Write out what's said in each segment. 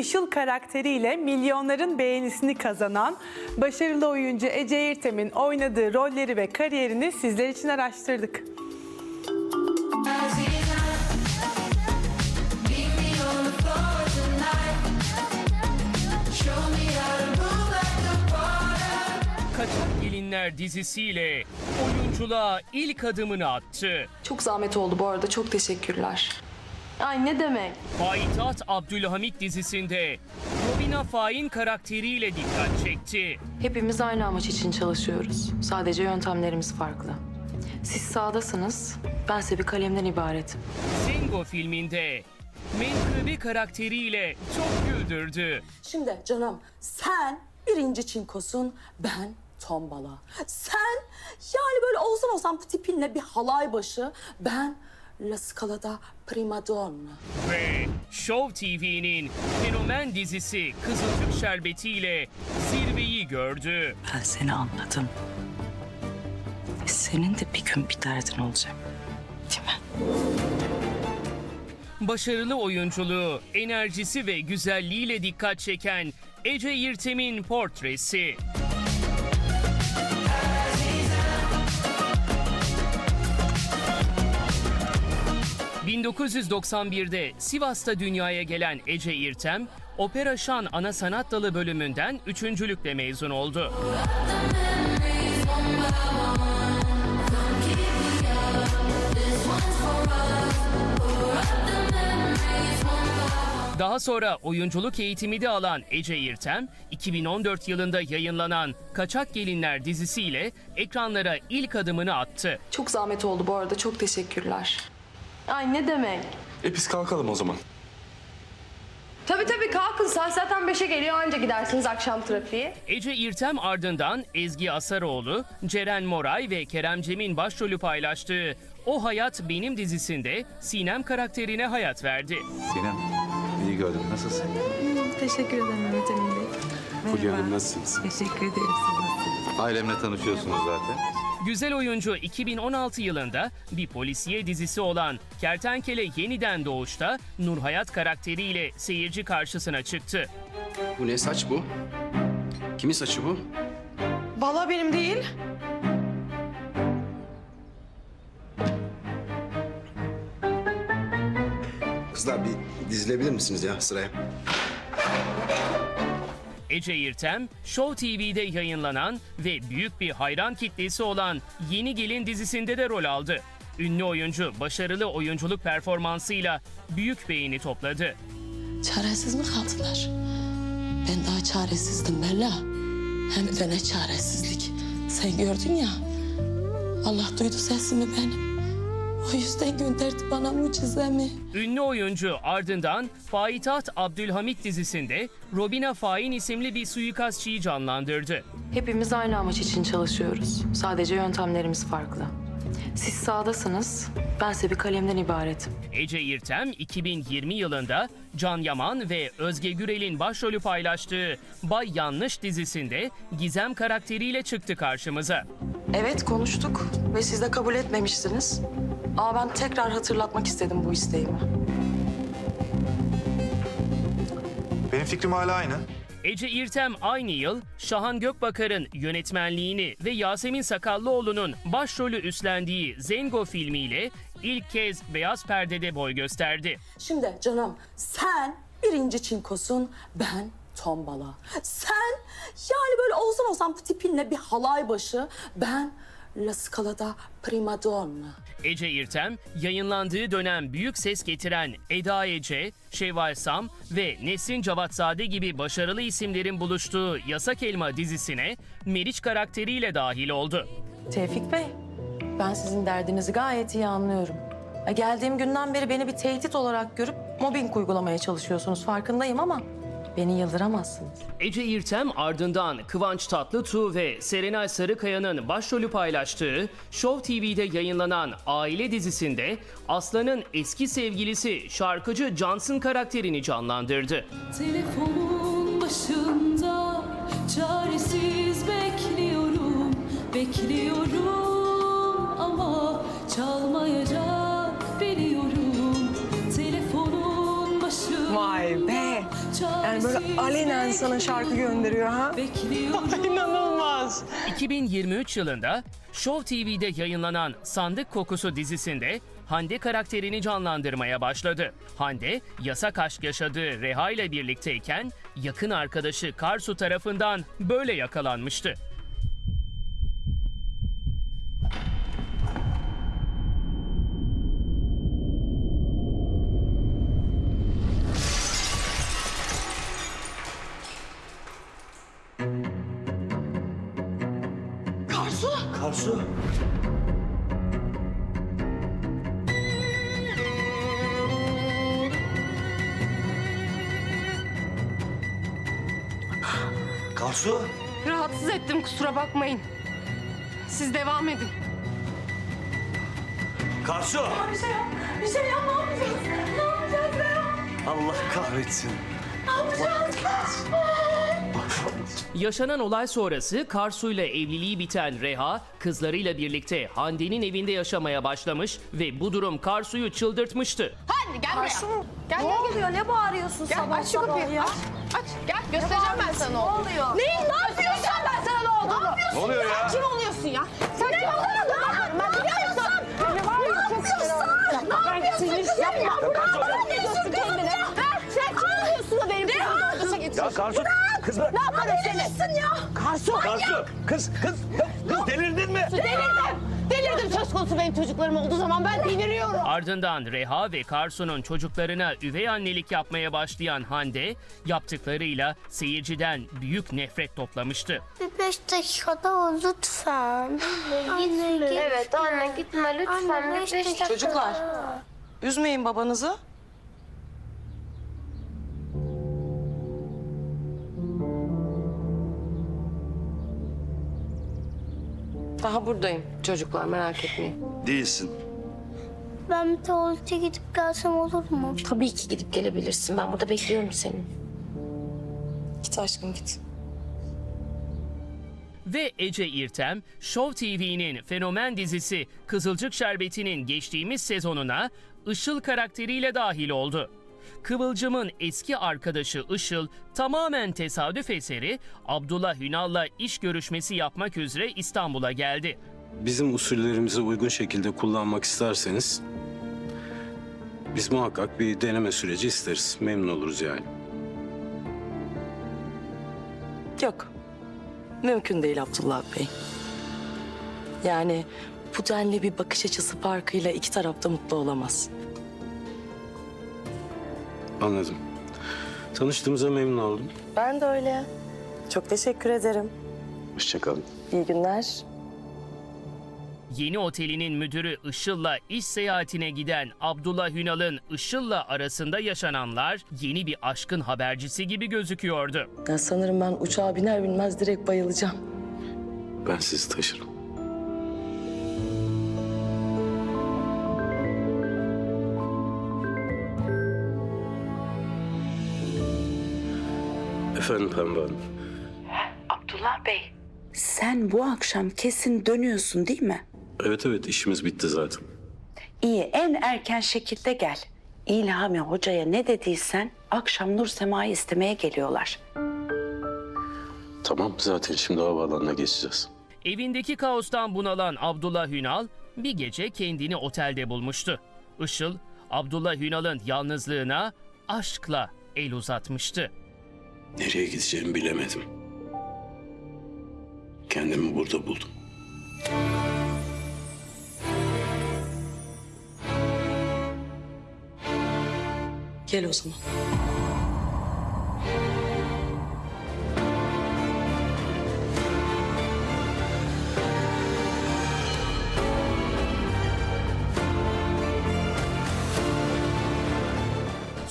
Işıl karakteriyle milyonların beğenisini kazanan başarılı oyuncu Ece Yırtem'in oynadığı rolleri ve kariyerini sizler için araştırdık. Kaçak Gelinler dizisiyle oyunculuğa ilk adımını attı. Çok zahmet oldu bu arada. Çok teşekkürler. Ay ne demek? Payitaht Abdülhamit dizisinde Robina Fain karakteriyle dikkat çekti. Hepimiz aynı amaç için çalışıyoruz. Sadece yöntemlerimiz farklı. Siz sağdasınız, bense bir kalemden ibaretim. Zengo filminde Menkıbe karakteriyle çok güldürdü. Şimdi canım sen birinci çinkosun ben tombala. Sen yani böyle olsan olsan bu tipinle bir halay başı ben La Scala'da prima donna. Ve Show TV'nin fenomen dizisi Kızılcık Şerbeti ile zirveyi gördü. Ben seni anladım. Senin de bir gün bir derdin olacak. Değil mi? Başarılı oyunculuğu, enerjisi ve güzelliğiyle dikkat çeken Ece Yırtem'in portresi. ...1991'de Sivas'ta dünyaya gelen Ece İrtem... ...Opera Şan Ana Sanat Dalı bölümünden üçüncülükle mezun oldu. Daha sonra oyunculuk eğitimi de alan Ece İrtem, 2014 yılında yayınlanan Kaçak Gelinler dizisiyle ekranlara ilk adımını attı. Çok zahmet oldu bu arada. Çok teşekkürler. Ay ne demek? E biz kalkalım o zaman. Tabii tabii kalkın saat zaten 5'e geliyor anca gidersiniz akşam trafiği. Ece İrtem ardından Ezgi Asaroğlu, Ceren Moray ve Kerem Cem'in başrolü paylaştığı O Hayat Benim dizisinde Sinem karakterine hayat verdi. Sinem, iyi gördüm. Nasılsın? Teşekkür ederim Mehmet Emin Bey. Fulya Hanım nasılsınız? Teşekkür ederim. Siz nasılsınız? Ailemle tanışıyorsunuz zaten. Güzel oyuncu 2016 yılında bir polisiye dizisi olan Kertenkele Yeniden Doğuş'ta Nurhayat karakteriyle seyirci karşısına çıktı. Bu ne saç bu? Kimin saçı bu? Vallahi benim değil. Kızlar bir dizilebilir misiniz ya sıraya? Ece İrtem, Show TV'de yayınlanan ve büyük bir hayran kitlesi olan Yeni Gelin dizisinde de rol aldı. Ünlü oyuncu başarılı oyunculuk performansıyla büyük beğeni topladı. Çaresiz mi kaldılar? Ben daha çaresizdim Bella. Hem de ne çaresizlik. Sen gördün ya. Allah duydu sesimi benim. O yüzden gönderdi bana mucizemi. Ünlü oyuncu ardından Payitaht Abdülhamit dizisinde Robina Fain isimli bir suikastçıyı canlandırdı. Hepimiz aynı amaç için çalışıyoruz. Sadece yöntemlerimiz farklı. Siz sağdasınız, bense bir kalemden ibaretim. Ece İrtem 2020 yılında Can Yaman ve Özge Gürel'in başrolü paylaştığı Bay Yanlış dizisinde Gizem karakteriyle çıktı karşımıza. Evet konuştuk ve siz de kabul etmemiştiniz. Ama ben tekrar hatırlatmak istedim bu isteğimi. Benim fikrim hala aynı. Ece İrtem aynı yıl Şahan Gökbakar'ın yönetmenliğini ve Yasemin Sakallıoğlu'nun başrolü üstlendiği Zengo filmiyle ilk kez beyaz perdede boy gösterdi. Şimdi canım sen birinci çinkosun ben tombala. Sen yani böyle olsan olsan bu tipinle bir halay başı ben La Scala'da prima donna. Ece İrtem, yayınlandığı dönem büyük ses getiren Eda Ece, Şevval Sam ve Nesrin Cavatzade gibi başarılı isimlerin buluştuğu Yasak Elma dizisine Meriç karakteriyle dahil oldu. Tevfik Bey, ben sizin derdinizi gayet iyi anlıyorum. Geldiğim günden beri beni bir tehdit olarak görüp mobbing uygulamaya çalışıyorsunuz farkındayım ama beni yıldıramazsınız. Ece İrtem ardından Kıvanç Tatlıtuğ ve Serenay Sarıkaya'nın başrolü paylaştığı Show TV'de yayınlanan Aile dizisinde Aslan'ın eski sevgilisi şarkıcı Johnson karakterini canlandırdı. Telefonun başında çaresiz bekliyorum, bekliyorum Yani böyle alenen sana şarkı gönderiyor ha? İnanılmaz. 2023 yılında Show TV'de yayınlanan Sandık Kokusu dizisinde Hande karakterini canlandırmaya başladı. Hande, yasak aşk yaşadığı Reha ile birlikteyken yakın arkadaşı Karsu tarafından böyle yakalanmıştı. Karsu. Rahatsız ettim kusura bakmayın. Siz devam edin. Karsu. Bir şey yap. Bir şey yap. Ne yapacağız? Ne yapacağız ya? Allah kahretsin. Yaşanan olay sonrası Karsu ile evliliği biten Reha, kızlarıyla birlikte Hande'nin evinde yaşamaya başlamış ve bu durum Karsu'yu çıldırtmıştı. Hadi gel buraya. Gel ne oluyor? Ne bağırıyorsun gel, sabah aç şu kapıyı. Aç, aç. Gel göstereceğim ben sana ne oluyor. Neyin ne yapıyorsun? ben sana ne olduğunu. Ne yapıyorsun? Ne oluyor ya? Kim oluyorsun ya? Sen kim oluyorsun? Ben biliyor musun? Ne var ya çok Ne yapıyorsun? Yapma. Ne yapıyorsun kendine? Karsu. Kız bırak. Ne seni? ya? Karsu. Karsu. Kız, kız. Kız delirdin mi? Delirdim. Delirdim söz konusu benim çocuklarım olduğu zaman ben deliriyorum. Ardından Reha ve Karsu'nun çocuklarına üvey annelik yapmaya başlayan Hande, yaptıklarıyla seyirciden büyük nefret toplamıştı. Bir beş dakikada ol lütfen. Anne gitme. Evet anne gitme lütfen. Anne, beş dakika. Çocuklar, üzmeyin babanızı. Daha buradayım çocuklar merak etmeyin. Değilsin. Ben bir tuvalete gidip gelsem olur mu? Tabii ki gidip gelebilirsin. Ben burada bekliyorum seni. Git aşkım git. Ve Ece İrtem, Show TV'nin fenomen dizisi Kızılcık Şerbeti'nin geçtiğimiz sezonuna Işıl karakteriyle dahil oldu. Kıvılcım'ın eski arkadaşı Işıl tamamen tesadüf eseri Abdullah Hünal'la iş görüşmesi yapmak üzere İstanbul'a geldi. Bizim usullerimize uygun şekilde kullanmak isterseniz biz muhakkak bir deneme süreci isteriz. Memnun oluruz yani. Yok. Mümkün değil Abdullah Bey. Yani bu denli bir bakış açısı farkıyla iki taraf da mutlu olamaz. Anladım. Tanıştığımıza memnun oldum. Ben de öyle. Çok teşekkür ederim. Hoşçakalın. İyi günler. Yeni otelinin müdürü Işıl'la iş seyahatine giden Abdullah Hünal'ın Işıl'la arasında yaşananlar yeni bir aşkın habercisi gibi gözüküyordu. Ya sanırım ben uçağa biner binmez direkt bayılacağım. Ben sizi taşırım. Efendim Pembe Hanım. Abdullah Bey. Sen bu akşam kesin dönüyorsun değil mi? Evet evet işimiz bitti zaten. İyi en erken şekilde gel. İlhami Hoca'ya ne dediysen akşam Nur Sema'yı istemeye geliyorlar. Tamam zaten şimdi havaalanına geçeceğiz. Evindeki kaostan bunalan Abdullah Hünal bir gece kendini otelde bulmuştu. Işıl, Abdullah Hünal'ın yalnızlığına aşkla el uzatmıştı. Nereye gideceğimi bilemedim. Kendimi burada buldum. Gel o zaman.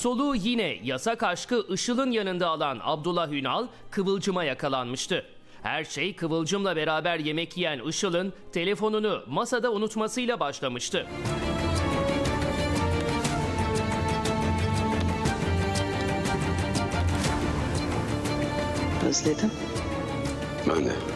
Soluğu yine yasak aşkı Işıl'ın yanında alan Abdullah Hünal Kıvılcım'a yakalanmıştı. Her şey Kıvılcım'la beraber yemek yiyen Işıl'ın telefonunu masada unutmasıyla başlamıştı. Özledim. Ben de.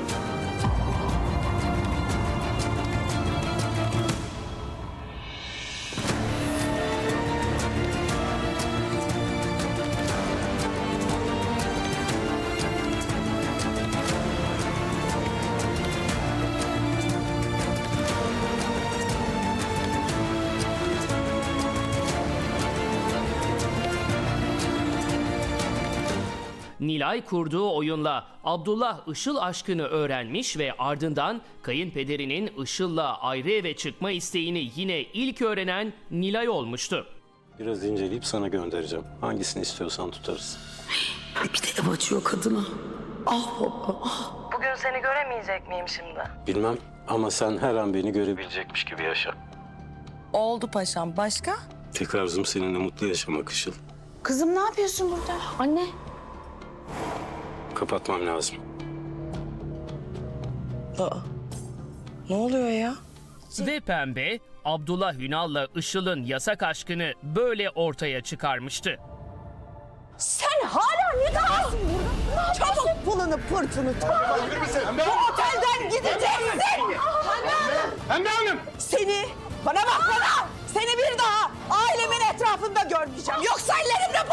Nilay kurduğu oyunla Abdullah Işıl aşkını öğrenmiş ve ardından kayınpederinin Işıl'la ayrı eve çıkma isteğini yine ilk öğrenen Nilay olmuştu. Biraz inceleyip sana göndereceğim. Hangisini istiyorsan tutarız. Bir de ev açıyor kadına. Ah baba ah. Bugün seni göremeyecek miyim şimdi? Bilmem ama sen her an beni görebilecekmiş gibi yaşa. Oldu paşam. Başka? Tek arzum seninle mutlu yaşamak Işıl. Kızım ne yapıyorsun burada? Anne. Kapatmam lazım. Aa. Ne oluyor ya? Ve Pembe, Abdullah Hünal'la Işıl'ın yasak aşkını böyle ortaya çıkarmıştı. Sen hala ne dağılsın burada? Çabuk pulunu pırtını topla. Bu otelden gideceksin. Pembe Hanım. Seni, bana bak bana. Seni bir daha ailemin etrafında görmeyeceğim. Yoksa ellerimle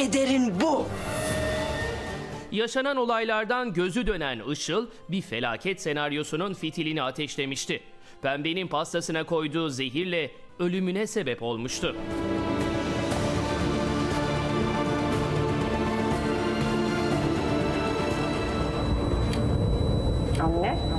ederin bu. Yaşanan olaylardan gözü dönen Işıl bir felaket senaryosunun fitilini ateşlemişti. Pembenin pastasına koyduğu zehirle ölümüne sebep olmuştu. Anne.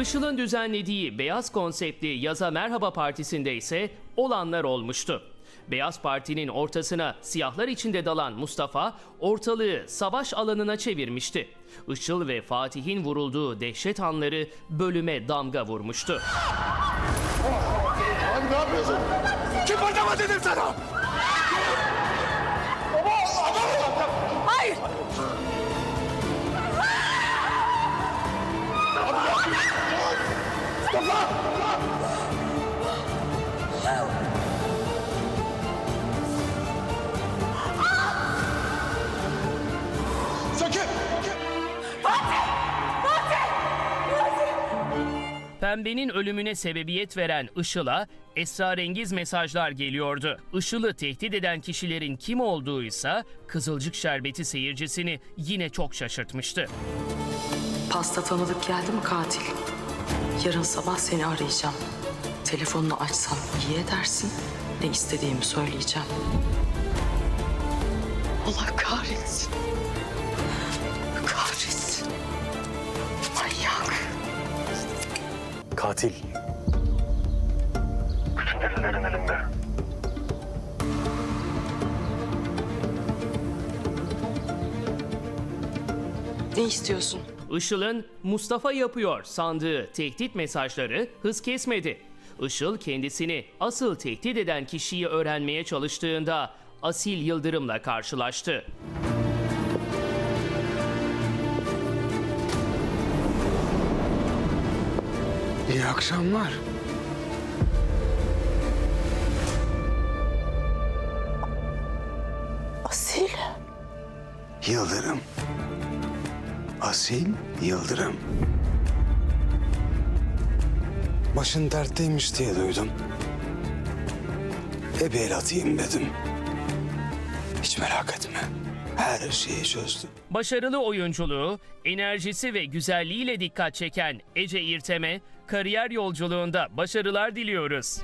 Işıl'ın düzenlediği Beyaz konseptli Yaza Merhaba Partisi'nde ise olanlar olmuştu. Beyaz Parti'nin ortasına siyahlar içinde dalan Mustafa ortalığı savaş alanına çevirmişti. Işıl ve Fatih'in vurulduğu dehşet anları bölüme damga vurmuştu. Abi ne yapıyorsun? Kıpırdama dedim sana. Pembenin ölümüne sebebiyet veren Işıl'a esrarengiz mesajlar geliyordu. Işıl'ı tehdit eden kişilerin kim olduğuysa Kızılcık Şerbeti seyircisini yine çok şaşırtmıştı. Pasta tanıdık geldi mi katil? Yarın sabah seni arayacağım. Telefonunu açsam iyi edersin. Ne istediğimi söyleyeceğim. Allah. Kahretsin. Katil. Ne istiyorsun? Işıl'ın Mustafa yapıyor sandığı tehdit mesajları hız kesmedi. Işıl kendisini asıl tehdit eden kişiyi öğrenmeye çalıştığında Asil Yıldırım'la karşılaştı. Akşamlar. Asil. Yıldırım. Asil Yıldırım. Başın dertteymiş diye duydum. E bir el atayım dedim. Hiç merak etme. Her şeyi çözdüm. Başarılı oyunculuğu, enerjisi ve güzelliğiyle dikkat çeken Ece İrtem'e kariyer yolculuğunda başarılar diliyoruz.